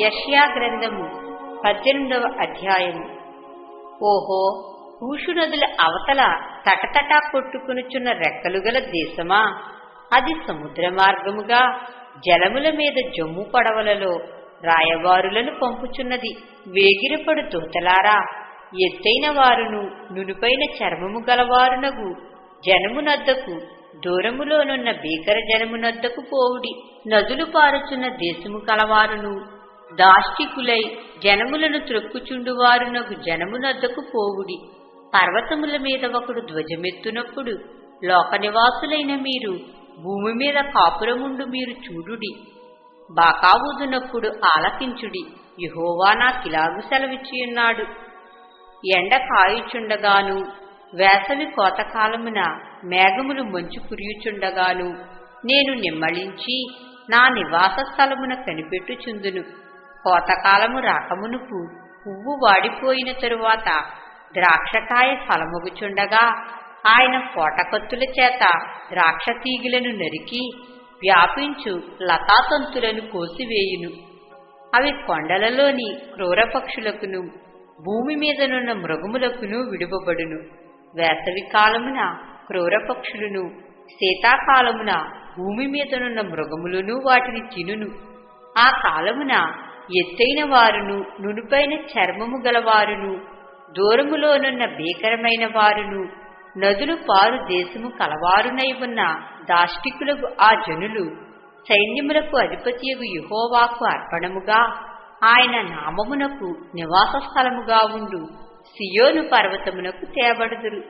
యష్యా గ్రంథము పద్దెనిమిదవ అధ్యాయము. ఓహో భూషునదుల అవతల తటతటా కొట్టుకునుచున్న రెక్కలు గల దేశమా? అది సముద్ర మార్గముగా జలముల మీద జమ్ము పడవలలో రాయవారులను పంపుచున్నది. వేగిరపడు దూతలారా ఎత్తైన వారును నునుపైన చర్మము గలవారునగు జనమునద్దకు దూరములోనున్న భీకర జనమునద్దకు పోవుడి. నదులు పారుచున్న దేశము కలవారును దాష్టికులై జనములను త్రొక్కుచుండువారునకు జనమునద్దకు పోవుడి. పర్వతముల మీద ఒకడు ధ్వజమెత్తునప్పుడు లోక నివాసులైన మీరు భూమి మీద కాపురముండు మీరు చూడుడి. బాకావుదునప్పుడు ఆలకించుడి. యహోవా నాకిలాగు సెలవిచ్చియున్నాడు. ఎండ కాయుచుండగాను వేసవి కోతకాలమున మేఘములు మంచు కురియుచుండగాను నేను నిమ్మళించి నా నివాస స్థలమున కనిపెట్టుచుందును. కోతకాలము రాకమునుపు పువ్వు వాడిపోయిన తరువాత ద్రాక్షకాయ ఫలముగుచుండగా ఆయన కోటకత్తుల చేత ద్రాక్ష తీగలను నరికి వ్యాపించు లతాతంతులను కోసివేయును. అవి కొండలలోని క్రూర పక్షులకును భూమి మీదనున్న మృగములకును విడువబడును. వేసవి కాలమున క్రూర పక్షులను శీతాకాలమున భూమి మీదనున్న మృగములను వాటిని తినును. ఆ కాలమున ఎత్తైన వారును నునుపైన చర్మము గలవారును దూరములోనున్న భీకరమైన వారును నదులు పారు దేశము కలవారునై ఉన్న దాష్టికులకు ఆ జనులు సైన్యములకు అధిపతియగు యుహోవాకు అర్పణముగా ఆయన నామమునకు నివాస స్థలముగా ఉండు సియోను పర్వతమునకు తేబడుదురు.